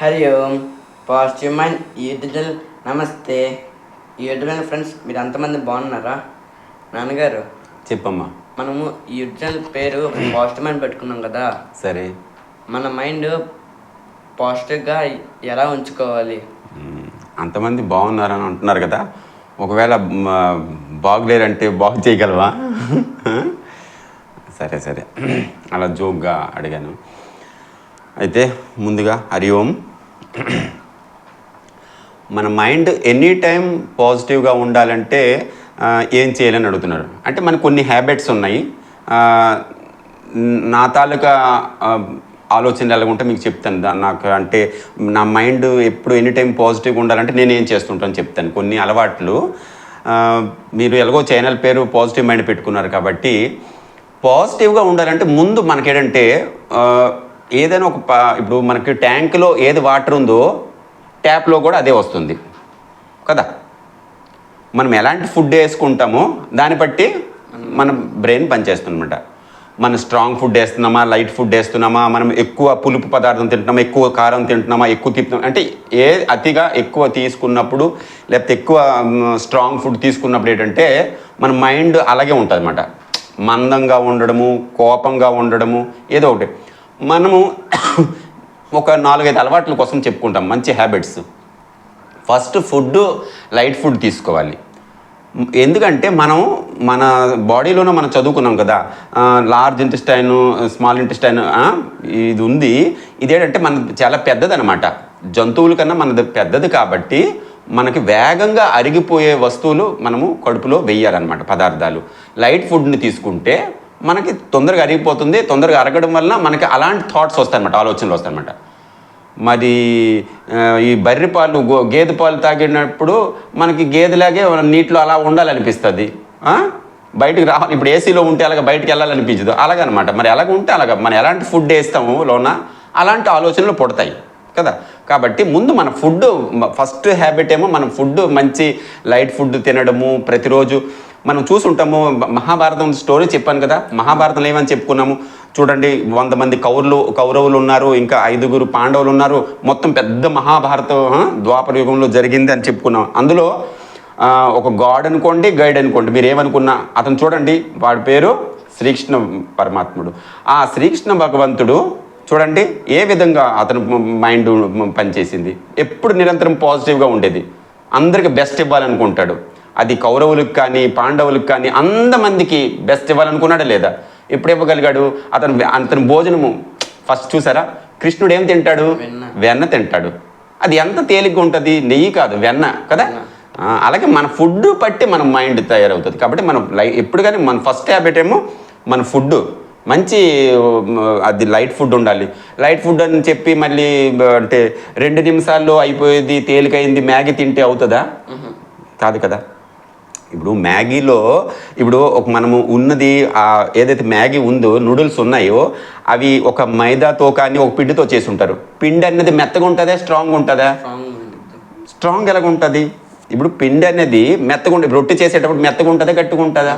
Hari Om. Positive mind YouTube నమస్తే. YouTube friends మీరు అంతమంది బాగున్నారా? నాన్నగారు చెప్పమ్మా. మనము యూట్యూబ్ పేరు పాజిటివ్ మైండ్ పెట్టుకున్నాం కదా. సరే. మన మైండ్ పాజిటివ్గా ఎలా ఉంచుకోవాలి. అంతమంది బాగున్నారని అంటున్నారు కదా. ఒకవేళ బాగులేరంటే బాగు చేయగలవా? సరే సరే. అలా జోక్గా అడిగాను. అయితే ముందుగా హరి ఓం. మన మైండ్ ఎనీ టైం పాజిటివ్గా ఉండాలంటే ఏం చేయాలని అడుగుతున్నారు? అంటే మనకు కొన్ని హ్యాబిట్స్ ఉన్నాయి. నా తాలూకా ఆలోచన ఎలా ఉంటే మీకు చెప్తాను. నాకు అంటే నా మైండ్ ఎప్పుడు ఎనీ టైం పాజిటివ్గా ఉండాలంటే నేను ఏం చేస్తుంటాను చెప్తాను. కొన్ని అలవాట్లు మీరు ఎలాగో ఛానల్ పేరు పాజిటివ్ మైండ్ పెట్టుకున్నారు కాబట్టి పాజిటివ్గా ఉండాలంటే ముందు మనకేంటంటే ఏదైనా ఒక ప- ఇప్పుడు మనకి ట్యాంకులో ఏది వాటర్ ఉందో ట్యాప్లో కూడా అదే వస్తుంది. కదా? మనం ఎలాంటి ఫుడ్ వేసుకుంటామో దాన్ని బట్టి మన బ్రెయిన్ పనిచేస్తుందన్నమాట. మనం స్ట్రాంగ్ ఫుడ్ వేస్తున్నామా లైట్ ఫుడ్ వేస్తున్నామా మనం ఎక్కువ పులుపు పదార్థం తింటున్నామా ఎక్కువ కారం తింటున్నామా ఎక్కువ తింటున్నాం అంటే ఏ అతిగా ఎక్కువ తీసుకున్నప్పుడు లేకపోతే ఎక్కువ స్ట్రాంగ్ ఫుడ్ తీసుకున్నప్పుడు ఏంటంటే మన మైండ్ అలాగే ఉంటుంది అనమాట మందంగా ఉండడము కోపంగా ఉండడము ఏదో ఒకటి. మనము ఒక నాలుగైదు అలవాట్ల కోసం చెప్పుకుంటాం మంచి habits first food light food తీసుకోవాలి. ఎందుకంటే మనం మన బాడీలోనే మనం చదువుకున్నాం కదా లార్జ్ ఇంటెస్టైన్ స్మాల్ ఇంటెస్టైన్ ఇది ఉంది. ఇదేంటంటే మన చాలా పెద్దదనమాట జంతువుల కన్నా మనది పెద్దది కాబట్టి మనకి వేగంగా అరిగిపోయే వస్తువులు మనము కడుపులో వెయ్యాలన్నమాట పదార్థాలు. లైట్ ఫుడ్ని తీసుకుంటే మనకి తొందరగా అరిగిపోతుంది తొందరగా అరగడం వల్ల మనకి అలాంటి థాట్స్ వస్తాయన్నమాట ఆలోచనలు వస్తాయన్నమాట. మరి ఈ బర్రె పాలు గో- గేదె పాలు తాగినప్పుడు మనకి గేదెలాగే నీటిలో అలా ఉండాలనిపిస్తుంది. బయటకు రావాలి ఇప్పుడు ఏసీలో ఉంటే అలాగ బయటకు వెళ్ళాలనిపించదు. అలాగనమాట. మరి ఎలాగ ఉంటే అలాగ మనం ఎలాంటి ఫుడ్ వేస్తాము లోన? అలాంటి ఆలోచనలు పుడతాయి కదా? కాబట్టి ముందు మన ఫుడ్ ఫస్ట్ హ్యాబిట్ ఏమో మనం ఫుడ్ మంచి లైట్ ఫుడ్ తినడము ప్రతిరోజు మనం చూసుంటాము మహాభారతం స్టోరీ చెప్పాను కదా మహాభారతంలో ఏమని చెప్పుకున్నాము? చూడండి వంద మంది కౌరులు కౌరవులు ఉన్నారు ఇంకా ఐదుగురు పాండవులు ఉన్నారు మొత్తం పెద్ద మహాభారతం ద్వాపర యుగంలో జరిగింది అని చెప్పుకున్నాం. అందులో ఒక గాడ్ అనుకోండి గైడ్ అనుకోండి మీరు ఏమనుకున్నా అతను చూడండి వాడి పేరు శ్రీకృష్ణ పరమాత్ముడు. ఆ శ్రీకృష్ణ భగవంతుడు చూడండి ఏ విధంగా అతను మైండ్ పనిచేసింది? ఎప్పుడు నిరంతరం పాజిటివ్గా ఉండేది. అందరికి బెస్ట్ ఇవ్వాలనుకుంటాడు. అది కౌరవులకు కానీ పాండవులకు కానీ అంతమందికి బెస్ట్ ఇవ్వాలనుకున్నాడా లేదా? ఎప్పుడు ఇవ్వగలిగాడు? అతను అతని భోజనము ఫస్ట్ చూసారా? కృష్ణుడు ఏం తింటాడు? వెన్న. తింటాడు. అది ఎంత తేలిగ్గా ఉంటుంది? నెయ్యి కాదు వెన్న కదా? అలాగే మన ఫుడ్ బట్టి మన మైండ్ తయారవుతుంది. కాబట్టి మనం లై ఎప్పుడు కానీ మన ఫస్ట్ హ్యాబిట్ ఏమో మన ఫుడ్ మంచి అది లైట్ ఫుడ్ ఉండాలి. లైట్ ఫుడ్ అని చెప్పి మళ్ళీ అంటే రెండు నిమిషాల్లో అయిపోయేది తేలికైంది మ్యాగీ తింటే అవుతుందా? కాదు కదా? ఇప్పుడు మ్యాగీలో ఇప్పుడు ఒక మనము ఉన్నది ఏదైతే మ్యాగీ ఉందో నూడిల్స్ ఉన్నాయో అవి ఒక మైదాతో కానీ ఒక పిండితో చేసి ఉంటారు పిండి అనేది మెత్తగా ఉంటుందా స్ట్రాంగ్ ఉంటుందా? స్ట్రాంగ్ ఎలాగ ఉంటుంది? ఇప్పుడు పిండి అనేది మెత్తగా ఉంటుంది రొట్టె చేసేటప్పుడు మెత్తగా ఉంటుందా గట్టిగా ఉంటుందా?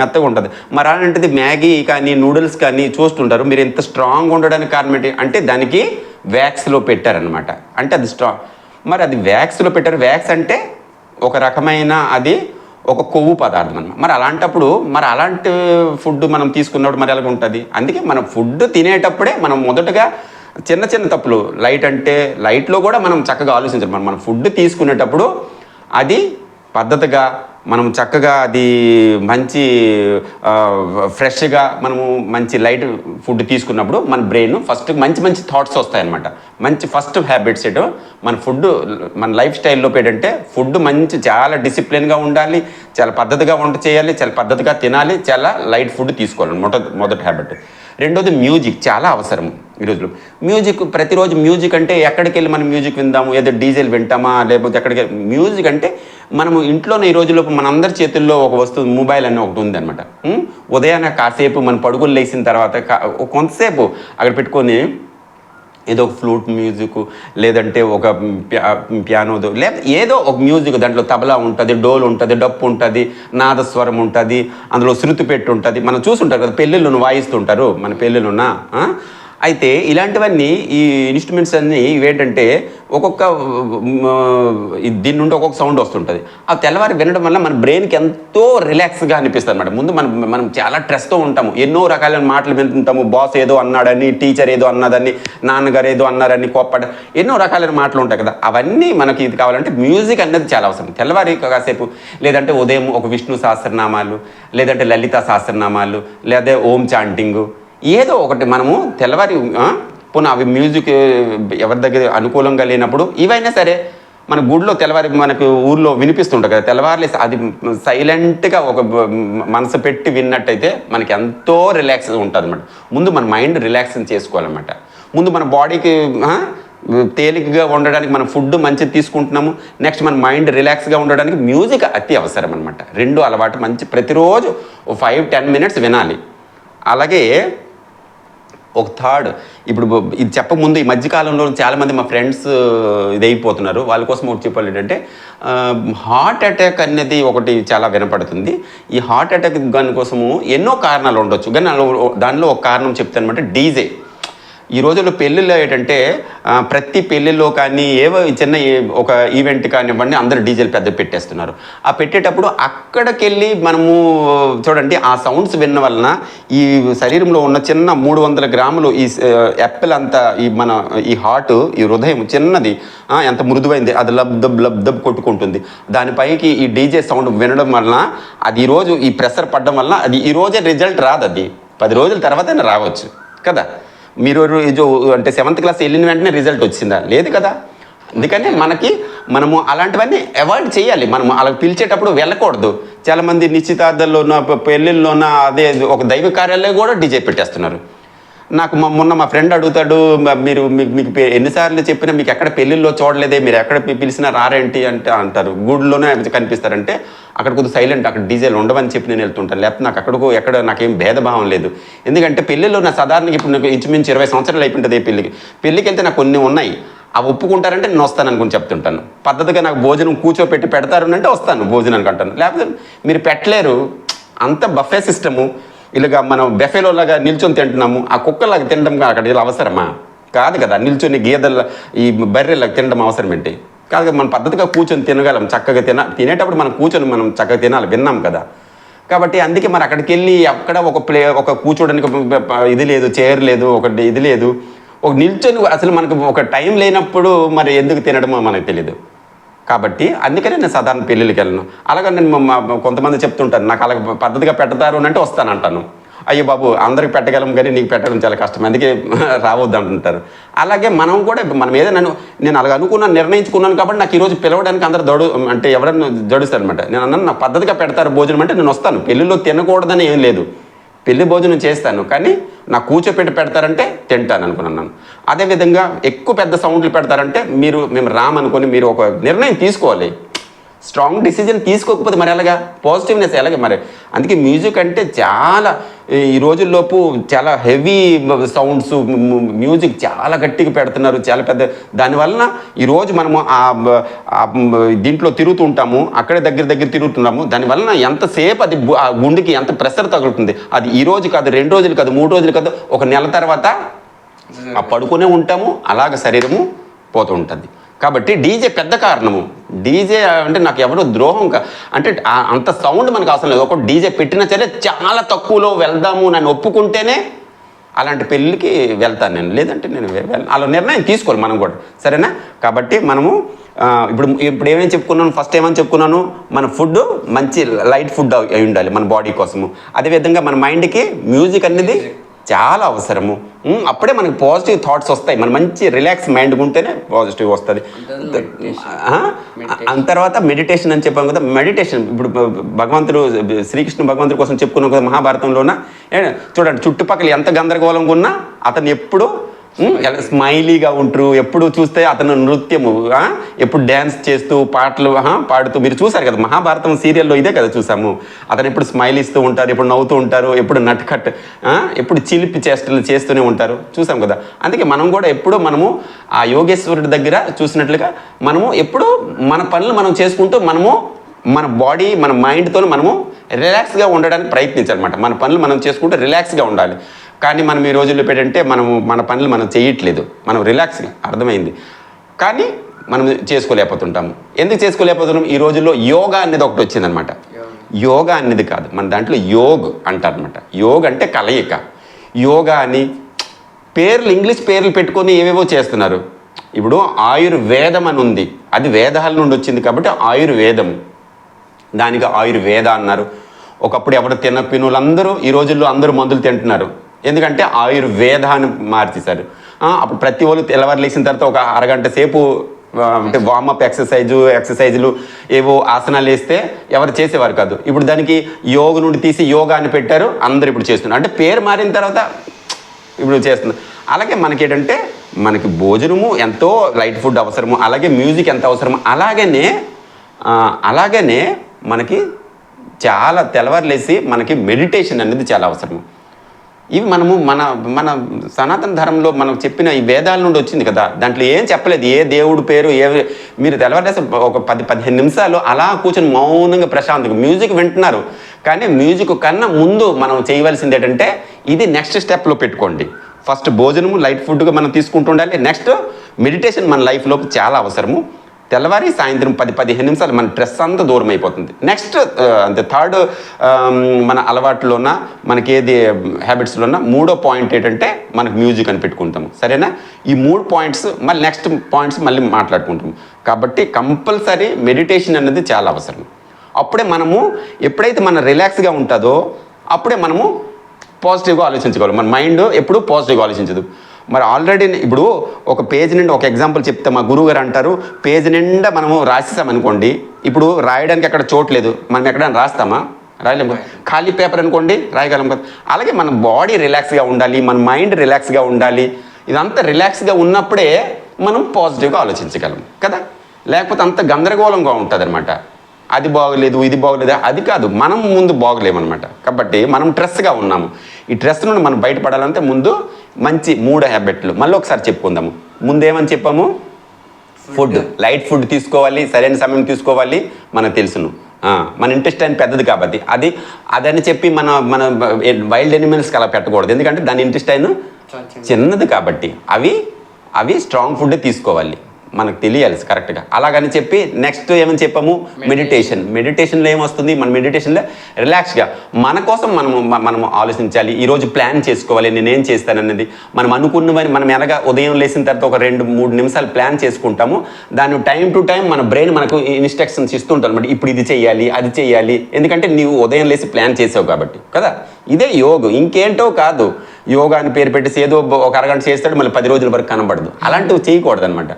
మెత్తగా ఉంటుంది. మరి అలాంటిది మ్యాగీ కానీ నూడిల్స్ కానీ చూస్తుంటారు. మీరు ఇంత స్ట్రాంగ్ ఉండడానికి కారణం ఏంటి? అంటే దానికి వ్యాక్స్లో పెట్టారనమాట అంటే అది స్ట్రాంగ్ మరి అది వ్యాక్స్లో పెట్టారు. వ్యాక్స్ అంటే ఒక రకమైన అది ఒక కొవ్వు పదార్థం అనమాట మరి అలాంటప్పుడు మరి అలాంటి ఫుడ్ మనం తీసుకున్నప్పుడు మరి ఎలాగ ఉంటుంది? అందుకే మనం ఫుడ్ తినేటప్పుడే మనం మొదటగా చిన్న చిన్న తప్పులు లైట్ అంటే లైట్లో కూడా మనం చక్కగా ఆలోచించాలి. మనం మనం ఫుడ్ తీసుకునేటప్పుడు అది పద్ధతిగా మనం చక్కగా అది మంచి ఫ్రెష్గా మనము మంచి లైట్ ఫుడ్ తీసుకున్నప్పుడు మన బ్రెయిన్ ఫస్ట్ మంచి మంచి థాట్స్ వస్తాయన్నమాట. మంచి ఫస్ట్ హ్యాబిట్స్ ఏటో మన ఫుడ్ మన లైఫ్ స్టైల్లో ఏంటంటే ఫుడ్ మంచి చాలా డిసిప్లిన్గా ఉండాలి చాలా పద్ధతిగా వంట చేయాలి చాలా పద్ధతిగా తినాలి చాలా లైట్ ఫుడ్ తీసుకోవాలి మొదటి మొదటి హ్యాబిట్. రెండోది మ్యూజిక్ చాలా అవసరం ఈ రోజులో మ్యూజిక్ ప్రతిరోజు మ్యూజిక్ అంటే ఎక్కడికి వెళ్ళి మనం మ్యూజిక్ విందాము ఏదో డీజిల్ వింటామా లేకపోతే ఎక్కడికి వెళ్ళి- మ్యూజిక్ అంటే మనము ఇంట్లోనే ఈ రోజుల్లో మనందరి చేతుల్లో ఒక వస్తువు మొబైల్ అని ఒకటి ఉందన్నమాట. ఉదయాన్నే కాసేపు మన పడుకులు లేచిన తర్వాత కొంతసేపు అక్కడ పెట్టుకొని ఏదో ఒక ఫ్లూట్ మ్యూజిక్ లేదంటే ఒక ప్యా పియానోదో లేదా ఏదో ఒక మ్యూజిక్ దాంట్లో తబలా ఉంటుంది డోల్ ఉంటుంది డప్పు ఉంటుంది నాదస్వరం ఉంటుంది అందులో శృతి పెట్టి ఉంటుంది. మనం చూసుంటారు కదా పెళ్ళిళ్ళు వాయిస్తుంటారు మన పెళ్ళిళ్ళున్నా అయితే ఇలాంటివన్నీ ఈ ఇన్స్ట్రుమెంట్స్ అన్నీ ఇవేంటంటే ఒక్కొక్క దీని నుండి ఒక్కొక్క సౌండ్ వస్తుంటుంది. ఆ తెల్లవారి వినడం వల్ల మన బ్రెయిన్కి ఎంతో రిలాక్స్గా అనిపిస్తుంది అనమాట ముందు మనం మనం చాలా స్ట్రెస్తో ఉంటాము. ఎన్నో రకాలైన మాటలు వింటుంటాము. బాస్ ఏదో అన్నాడని టీచర్ ఏదో అన్నదని నాన్నగారు ఏదో అన్నారని కోప్పడ ఎన్నో రకాలైన మాటలు ఉంటాయి కదా. అవన్నీ మనకి ఇది కావాలంటే మ్యూజిక్ అనేది చాలా అవసరం. తెల్లవారి కాసేపు లేదంటే ఉదయం ఒక విష్ణు సహస్రనామాలు లేదంటే లలిత సహస్రనామాలు లేదా ఓం చాంటింగు ఏదో ఒకటి మనము తెల్లవారి పున పోనీ అవి మ్యూజిక్ ఎవరి దగ్గర అనుకూలంగా లేనప్పుడు ఇవైనా సరే మన గుడిలో తెల్లవారి మనకు ఊర్లో వినిపిస్తుంటుంది కదా తెల్లవారులే అది సైలెంట్గా ఒక మనసు పెట్టి విన్నట్టయితే మనకి ఎంతో రిలాక్స్ ఉంటుంది అనమాట ముందు మన మైండ్ రిలాక్సింగ్ చేసుకోవాలన్నమాట. ముందు మన బాడీకి తేలికగా ఉండడానికి మనం ఫుడ్ మంచిగా తీసుకుంటున్నాము నెక్స్ట్ మన మైండ్ రిలాక్స్గా ఉండడానికి మ్యూజిక్ అతి అవసరం అనమాట రెండు అలవాటు మంచి ప్రతిరోజు ఫైవ్ టెన్ మినిట్స్ వినాలి. అలాగే ఒక థర్డ్ ఇప్పుడు ఇది చెప్పకముందు ఈ మధ్యకాలంలో చాలామంది మా ఫ్రెండ్స్ ఇదైపోతున్నారు. వాళ్ళ కోసం ఒకటి చెప్పాలి ఏంటంటే హార్ట్ అటాక్ అనేది ఒకటి చాలా వినపడుతుంది. ఈ హార్ట్ అటాక్ దాని కోసము ఎన్నో కారణాలు ఉండొచ్చు. కానీ దానిలో ఒక కారణం చెప్తానమాట డీజే ఈ రోజుల్లో పెళ్ళిళ్ళు ఏంటంటే ప్రతి పెళ్ళిలో కానీ ఏవో చిన్న ఒక ఈవెంట్ కానివ్వండి అందరూ డీజేలు పెద్ద పెట్టేస్తున్నారు. ఆ పెట్టేటప్పుడు అక్కడికి వెళ్ళి మనము చూడండి ఆ సౌండ్స్ విన్న వలన ఈ శరీరంలో ఉన్న చిన్న మూడు వందల గ్రాములు ఈ యాపిల్ అంత ఈ మన ఈ హార్ట్ ఈ హృదయం చిన్నది ఎంత మృదువైంది అది లబ్ దబ్ లబ్ దబ్ కొట్టుకుంటుంది. దానిపైకి ఈ డీజే సౌండ్ వినడం వలన అది ఈరోజు ఈ ప్రెషర్ పడడం వలన అది ఈ రోజే రిజల్ట్ రాదు అది పది రోజుల తర్వాతనే రావచ్చు కదా? మీరు ఇది అంటే సెవెంత్ క్లాస్ వెళ్ళిన వెంటనే రిజల్ట్ వచ్చిందా? లేదు కదా. అందుకనే మనకి మనము అలాంటివన్నీ అవాయిడ్ చేయాలి. మనం అలా పిలిచేటప్పుడు వెళ్ళకూడదు. చాలామంది నిశ్చితార్థాల్లోన పెళ్ళిళ్ళలోన అదే ఒక దైవ కార్యాలయం కూడా డీజే పెట్టేస్తున్నారు. నాకు మా మొన్న మా ఫ్రెండ్ అడుగుతాడు మీరు మీకు మీకు ఎన్నిసార్లు చెప్పినా మీకు ఎక్కడ పెళ్ళిళ్ళలో చూడలేదే మీరు ఎక్కడ పిలిచినా రారేంటి? అంటే అంటారు. గుడిలోనే కనిపిస్తారంటే అక్కడ కొద్దిగా సైలెంట్ అక్కడ డీజేలు ఉండవని చెప్పి నేను వెళ్తుంటాను లేకపోతే నాకు అక్కడ ఎక్కడ నాకేం భేదభావం లేదు. ఎందుకంటే పెళ్ళిలో నా సాధారణంగా ఇప్పుడు నాకు ఇంచుమించు ఇరవై సంవత్సరాలు అయిపోయింటుంది పెళ్ళికి పెళ్ళికి. వెళ్తే నాకు కొన్ని ఉన్నాయి. అవి ఒప్పుకుంటారంటే నేను వస్తాను అనుకుని చెప్తుంటాను. పద్ధతిగా నాకు భోజనం కూర్చోపెట్టి పెడతారు అంటే వస్తాను భోజనానికి అంటాను. లేకపోతే మీరు పెట్టలేరు. అంత బఫే సిస్టము. ఇలాగా మనం బెఫెలోలాగా నిల్చొని తింటున్నాము ఆ కుక్కలాగా తినడం అక్కడ ఇలా అవసరమా? కాదు కదా నిల్చొని గేదెల ఈ బర్రెలకు తినడం అవసరం ఏంటి? కాదు కదా, మనం పద్ధతిగా కూర్చొని తినగలం చక్కగా తిన తినేటప్పుడు మనం కూర్చొని మనం చక్కగా తినాలి విన్నాం కదా. కాబట్టి అందుకే మరి అక్కడికి వెళ్ళి అక్కడ ఒక ప్లే ఒక కూర్చోడానికి ఒక ఇది లేదు చైర్ లేదు ఒకటి ఇది లేదు. ఒక నిల్చొని అసలు మనకు ఒక టైం లేనప్పుడు మరి ఎందుకు తినడమో మనకు తెలియదు కాబట్టి అందుకనే నేను సాధారణ పెళ్ళిళ్ళకి వెళ్ళను. అలాగే నేను మా- కొంతమంది చెప్తుంటాను నాకు అలా పద్ధతిగా పెడతారు అని అంటే వస్తానంటాను అయ్యో బాబు అందరికి పెట్టగలం కానీ నీకు పెట్టడం చాలా కష్టం అందుకే రావద్దు అంటుంటారు. అలాగే మనం కూడా మనం ఏదైనా నేను అలాగ అనుకున్నాను నిర్ణయించుకున్నాను కాబట్టి నాకు ఈరోజు పిలవడానికి అందరు దడు అంటే ఎవరైనా జడుస్తారు అనమాట నేను అన్నాను నాకు పద్ధతిగా పెడతారు భోజనం అంటే నేను వస్తాను. పెళ్ళిలో తినకూడదని ఏం లేదు. పెళ్ళి భోజనం చేస్తాను కానీ నా కూర్చోపెట్టి పెడతారంటే తింటాను అనుకున్నాను. అదేవిధంగా ఎక్కువ పెద్ద సౌండ్లు పెడతారంటే మీరు మేము రామనుకొని మీరు ఒక నిర్ణయం తీసుకోవాలి. స్ట్రాంగ్ డిసిజన్ తీసుకోకపోతే మరి ఎలాగా? పాజిటివ్నెస్ ఎలాగ మరి? అందుకే మ్యూజిక్ అంటే చాలా ఈ రోజుల్లోపు చాలా హెవీ సౌండ్స్ మ్యూజిక్ చాలా గట్టిగా పెడుతున్నారు. చాలా పెద్ద దానివలన ఈరోజు మనము ఆ దీంట్లో తిరుగుతూ ఉంటాము అక్కడే దగ్గర దగ్గర తిరుగుతున్నాము. దానివలన ఎంతసేపు అది గుండెకి ఎంత ప్రెషర్ తగులుతుంది? అది ఈ రోజు కాదు రెండు రోజులు కాదు మూడు రోజులు కాదు ఒక నెల తర్వాత ఆ పడుకునే ఉంటాము అలాగ శరీరము పోతూ ఉంటుంది. కాబట్టి డీజే పెద్ద కారణము. డీజే అంటే నాకు ఎవరు ద్రోహం అంటే అంత సౌండ్ మనకు అవసరం లేదు. ఒక డీజే పెట్టినా సరే చాలా తక్కువలో వెళ్దాము నన్ను ఒప్పుకుంటేనే అలాంటి పెళ్ళికి వెళ్తాను నేను. లేదంటే నేను అలా నిర్ణయం తీసుకోవాలి మనం కూడా. సరేనా? కాబట్టి మనము ఇప్పుడు ఇప్పుడు ఏమేమి చెప్పుకున్నాను? ఫస్ట్ ఏమని చెప్పుకున్నాను? మన ఫుడ్ మంచి లైట్ ఫుడ్ అయి ఉండాలి మన బాడీ కోసము. అదేవిధంగా మన మైండ్కి మ్యూజిక్ అనేది చాలా అవసరము. అప్పుడే మనకి పాజిటివ్ థాట్స్ వస్తాయి. మన మంచి రిలాక్స్ మైండ్ ఉంటేనే పాజిటివ్ వస్తుంది. ఆ? అంత తర్వాత మెడిటేషన్ అని చెప్పాం కదా మెడిటేషన్ ఇప్పుడు భగవంతుడు శ్రీకృష్ణ భగవంతుడి కోసం చెప్పుకున్నాం కదా మహాభారతంలోన. చూడండి చుట్టుపక్కల ఎంత గందరగోళంగా ఉన్నా అతను ఎప్పుడు స్మైలీగా ఉంటారు ఎప్పుడు చూస్తే అతను నృత్యము ఎప్పుడు డ్యాన్స్ చేస్తూ పాటలు పాడుతూ మీరు చూసారు కదా మహాభారతం సీరియల్లో ఇదే కదా చూసాము. అతను ఎప్పుడు స్మైల్ ఇస్తూ ఉంటారు ఎప్పుడు నవ్వుతూ ఉంటారు ఎప్పుడు నట్కట్ ఎప్పుడు చిలిపి చేష్టలు చేస్తూనే ఉంటారు. చూసాం కదా. అందుకే మనం కూడా ఎప్పుడు మనము ఆ యోగేశ్వరుడి దగ్గర చూసినట్లుగా మనము ఎప్పుడు మన పనులు మనం చేసుకుంటూ మనము మన బాడీ మన మైండ్తో మనము రిలాక్స్గా ఉండడానికి ప్రయత్నించాలన్నమాట. మన పనులు మనం చేసుకుంటూ రిలాక్స్గా ఉండాలి. కానీ మనం ఈ రోజుల్లో పెట్టంటే మనం మన పనులు మనం చేయట్లేదు. మనం రిలాక్స్గా అర్థమైంది. కానీ మనం చేసుకోలేకపోతుంటాము. ఎందుకు చేసుకోలేకపోతున్నాం? ఈ రోజుల్లో యోగా అనేది ఒకటి వచ్చిందనమాట. యోగా అనేది కాదు. మన దాంట్లో యోగ్ అంటారనమాట. యోగ్ అంటే కలయిక. యోగా అని పేర్లు ఇంగ్లీష్ పేర్లు పెట్టుకొని ఏవేవో చేస్తున్నారు. ఇప్పుడు ఆయుర్వేదం అని ఉంది. అది వేదాల నుండి వచ్చింది కాబట్టి ఆయుర్వేదం. దానికి ఆయుర్వేద అన్నారు. ఒకప్పుడు ఎవరు తిన్న పినులందరూ ఈ రోజుల్లో అందరూ మందులు తింటున్నారు. ఎందుకంటే ఆయుర్వేద అని మార్చేశారు అప్పుడు ప్రతి వాళ్ళు తెల్లవారు లేచిన తర్వాత ఒక అరగంట సేపు అంటే వార్మప్ ఎక్సర్సైజు ఎక్సర్సైజులు ఏవో ఆసనాలు వేస్తే ఎవరు చేసేవారు కాదు. ఇప్పుడు దానికి యోగ నుండి తీసి యోగా అని పెట్టారు అందరు ఇప్పుడు చేస్తున్నారు. అంటే పేరు మారిన తర్వాత ఇప్పుడు చేస్తుంది అలాగే మనకి ఏంటంటే మనకి భోజనము ఎంతో లైట్ ఫుడ్ అవసరము అలాగే మ్యూజిక్ ఎంత అవసరము అలాగనే అలాగనే మనకి చాలా తెల్లవారులేసి మనకి మెడిటేషన్ అనేది చాలా అవసరము. ఇవి మనము మన మన సనాతన ధర్మంలో మనం చెప్పిన ఈ వేదాల నుండి వచ్చింది కదా. దాంట్లో ఏం చెప్పలేదు. ఏ దేవుడు పేరు ఏ మీరు తెల్లవారేసి ఒక పది పదిహేను నిమిషాలు అలా కూర్చొని మౌనంగా ప్రశాంతంగా మ్యూజిక్ వింటున్నారు. కానీ మ్యూజిక్ కన్నా ముందు మనం చేయవలసింది ఏంటంటే ఇది నెక్స్ట్ స్టెప్లో పెట్టుకోండి. ఫస్ట్ భోజనము లైట్ ఫుడ్గా మనం తీసుకుంటూ ఉండాలి. నెక్స్ట్ మెడిటేషన్ మన లైఫ్లో చాలా అవసరము. తెల్లవారి సాయంత్రం పది పదిహేను నిమిషాలు మన స్ట్రెస్ అంతా దూరం అయిపోతుంది నెక్స్ట్ అంటే థర్డ్ మన అలవాట్లోన మనకి ఏది హ్యాబిట్స్లోన మూడో పాయింట్ ఏంటంటే మనకు మ్యూజిక్ అని పెట్టుకుంటాము. సరేనా? ఈ మూడు పాయింట్స్ మళ్ళీ నెక్స్ట్ పాయింట్స్ మళ్ళీ మాట్లాడుకుంటాము. కాబట్టి కంపల్సరీ మెడిటేషన్ అనేది చాలా అవసరం. అప్పుడే మనము ఎప్పుడైతే మన రిలాక్స్గా ఉంటుందో అప్పుడే మనము పాజిటివ్గా ఆలోచించగలం మన మైండ్ ఎప్పుడూ పాజిటివ్గా ఆలోచించదు. మరి ఆల్రెడీ ఇప్పుడు ఒక పేజ్ నిండా ఒక ఎగ్జాంపుల్ చెప్తే మా గురువు గారు అంటారు పేజ్ నిండా మనము రాసేసామనుకోండి ఇప్పుడు రాయడానికి అక్కడ చోట్లేదు మనం ఎక్కడైనా రాస్తామా? రాయలేము. ఖాళీ పేపర్ అనుకోండి రాయగలం కదా. అలాగే మన బాడీ రిలాక్స్గా ఉండాలి మన మైండ్ రిలాక్స్గా ఉండాలి. ఇదంతా రిలాక్స్గా ఉన్నప్పుడే మనం పాజిటివ్గా ఆలోచించగలం కదా? లేకపోతే అంత గందరగోళంగా ఉంటుంది అది బాగలేదు ఇది బాగలేదు అది కాదు. మనం ముందు బాగలేమన్నమాట. కాబట్టి మనం స్ట్రెస్గా ఉన్నాము. ఈ స్ట్రెస్ నుండి మనం బయటపడాలంటే ముందు మంచి మూడు హ్యాబిట్లు. మళ్ళీ ఒకసారి చెప్పుకుందాము ముందు ఏమని చెప్పాము? ఫుడ్. లైట్ ఫుడ్ తీసుకోవాలి సరైన సమయం తీసుకోవాలి మనకు తెలుసును. మన ఇంట్రెస్ట్ అని పెద్దది కాబట్టి. అది అదని చెప్పి మన మన వైల్డ్ ఎనిమల్స్కి అలా పెట్టకూడదు. ఎందుకంటే దాని ఇంట్రెస్ట్ అయిన చిన్నది కాబట్టి. అవి అవి స్ట్రాంగ్ ఫుడ్ తీసుకోవాలి. మనకు తెలియాలి కరెక్ట్గా అలాగని చెప్పి నెక్స్ట్ ఏమని చెప్పాము? మెడిటేషన్ మెడిటేషన్లో ఏమొస్తుంది? మన మెడిటేషన్లో రిలాక్స్గా మన కోసం మనము మనము ఆలోచించాలి. ఈరోజు ప్లాన్ చేసుకోవాలి నేనేం చేస్తానన్నది. మనం అనుకున్నవని మనం ఎలాగా ఉదయం లేచిన తర్వాత ఒక రెండు మూడు నిమిషాలు ప్లాన్ చేసుకుంటాము. దాన్ని టైం టు టైం మన బ్రెయిన్ మనకు ఇన్స్ట్రక్షన్స్ ఇస్తుంటారు అనమాట ఇప్పుడు ఇది చేయాలి అది చేయాలి ఎందుకంటే నీవు ఉదయం లేసి ప్లాన్ చేసావు కాబట్టి కదా? ఇదే యోగ. ఇంకేంటో కాదు. యోగా అని పేరు పెట్టేసి ఏదో ఒక అరగంట చేస్తాడు మళ్ళీ పది రోజుల వరకు కనబడదు. అలాంటివి చేయకూడదు అనమాట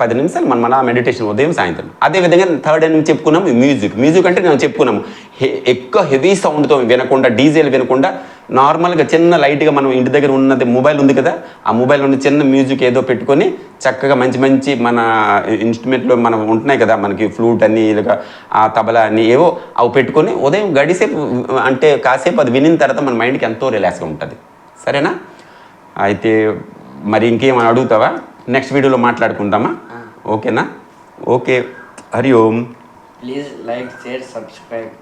పది నిమిషాలు మనం మన మెడిటేషన్ ఉదయం సాయంత్రం. అదేవిధంగా థర్డ్ అని చెప్పుకున్నాము మ్యూజిక్ మ్యూజిక్ అంటే నేను చెప్పుకున్నాము. హె- ఎక్కువ హెవీ సౌండ్తో వినకుండా డీజేలు వినకుండా నార్మల్గా చిన్న లైట్గా మనం ఇంటి దగ్గర ఉన్నది మొబైల్ ఉంది కదా ఆ మొబైల్ ఉన్న చిన్న మ్యూజిక్ ఏదో పెట్టుకొని చక్కగా మంచి మంచి మన ఇన్స్ట్రుమెంట్లో మనం ఉంటున్నాయి కదా మనకి ఫ్లూట్ అని ఇలాగ ఆ తబలా అని ఏవో అవి పెట్టుకొని ఉదయం గడిసేపు అంటే కాసేపు అది వినిన తర్వాత మన మైండ్కి ఎంతో రిలాక్స్గా ఉంటుంది. సరేనా? అయితే మరి ఇంకేమైనా అడుగుతావా? నెక్స్ట్ వీడియోలో మాట్లాడుకుందామా ఓకేనా? Okay. Hari Om. Please like share subscribe